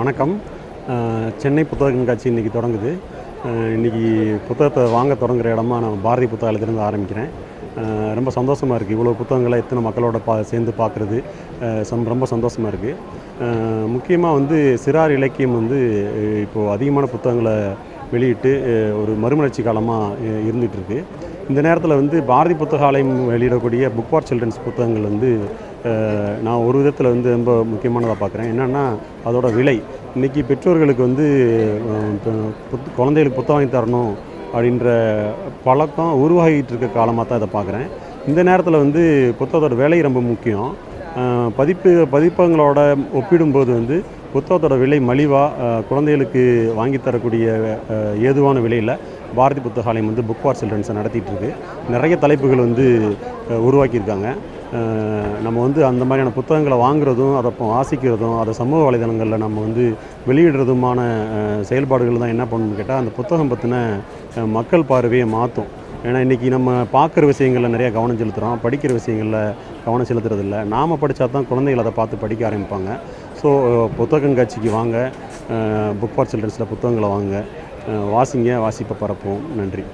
வணக்கம். சென்னை புத்தக கண்காட்சி இன்றைக்கி தொடங்குது. இன்றைக்கி இன்னைக்கு புத்தகத்தை வாங்க தொடங்குற இடமா நான் பாரதி புத்தகாலயத்திலேருந்து ஆரம்பிக்கிறேன். ரொம்ப சந்தோஷமாக இருக்குது இவ்வளோ புத்தகங்களை எத்தனை மக்களோட பா சேர்ந்து பார்க்குறது சம் ரொம்ப சந்தோஷமாக இருக்குது முக்கியமாக வந்து சிறார் இலக்கியம் வந்து இப்போது அதிகமான புத்தகங்களை வெளியிட்டு ஒரு மறுமலர்ச்சி காலமாக இருந்துகிட்ருக்கு இந்த நேரத்தில் வந்து பாரதி புத்தகாலயம் வெளியிடக்கூடிய புக் ஃபார் சில்ட்ரன்ஸ் புத்தகங்கள் வந்து நான் ஒரு விதத்தில் வந்து ரொம்ப முக்கியமானதாக பார்க்குறேன் என்னென்னா அதோட விலை. இன்றைக்கி பெற்றோர்களுக்கு வந்து குழந்தைகளுக்கு புத்தகம் வாங்கி தரணும் அப்படின்ற பழக்கம் உருவாகிட்டு இருக்க காலமாக தான் இதை பார்க்குறேன் இந்த நேரத்தில் வந்து புத்தகத்தோட விலை ரொம்ப முக்கியம். பதிப்பு பதிப்பகங்களோட ஒப்பிடும்போது வந்து புத்தகத்தோட விலை மலிவாக குழந்தைகளுக்கு வாங்கி தரக்கூடிய ஏதுவான விலையில் பாரதி புத்தகாலயம் வந்து புக் ஃபார் சில்ட்ரன்ஸை நடத்திட்டு இருக்கு நிறைய தலைப்புகள் வந்து உருவாக்கியிருக்காங்க. நம்ம வந்து அந்த மாதிரியான புத்தகங்களை வாங்குறதும் அதை வாசிக்கிறதும் அதை சமூக வலைதளங்களில் நம்ம வந்து வெளியிடுறதுமான செயல்பாடுகள் தான் என்ன பண்ணணும்னு கேட்டால் அந்த புத்தகம் பற்றின மக்கள் பார்வையை மாற்றும் ஏன்னா இன்றைக்கி நம்ம பார்க்குற விஷயங்களில் நிறைய கவனம் செலுத்துகிறோம் படிக்கிற விஷயங்களில் கவனம் செலுத்துறதில்ல. நாம் படித்தா தான் குழந்தைகள் அதை பார்த்து படிக்க ஆரம்பிப்பாங்க. ஸோ புத்தக கண்காட்சிக்கு வாங்க. புக் ஃபார் சில்ட்ரன்ஸில் புத்தகங்களை வாங்க வாசிங்க வாசிப்பை பரப்போம் நன்றி.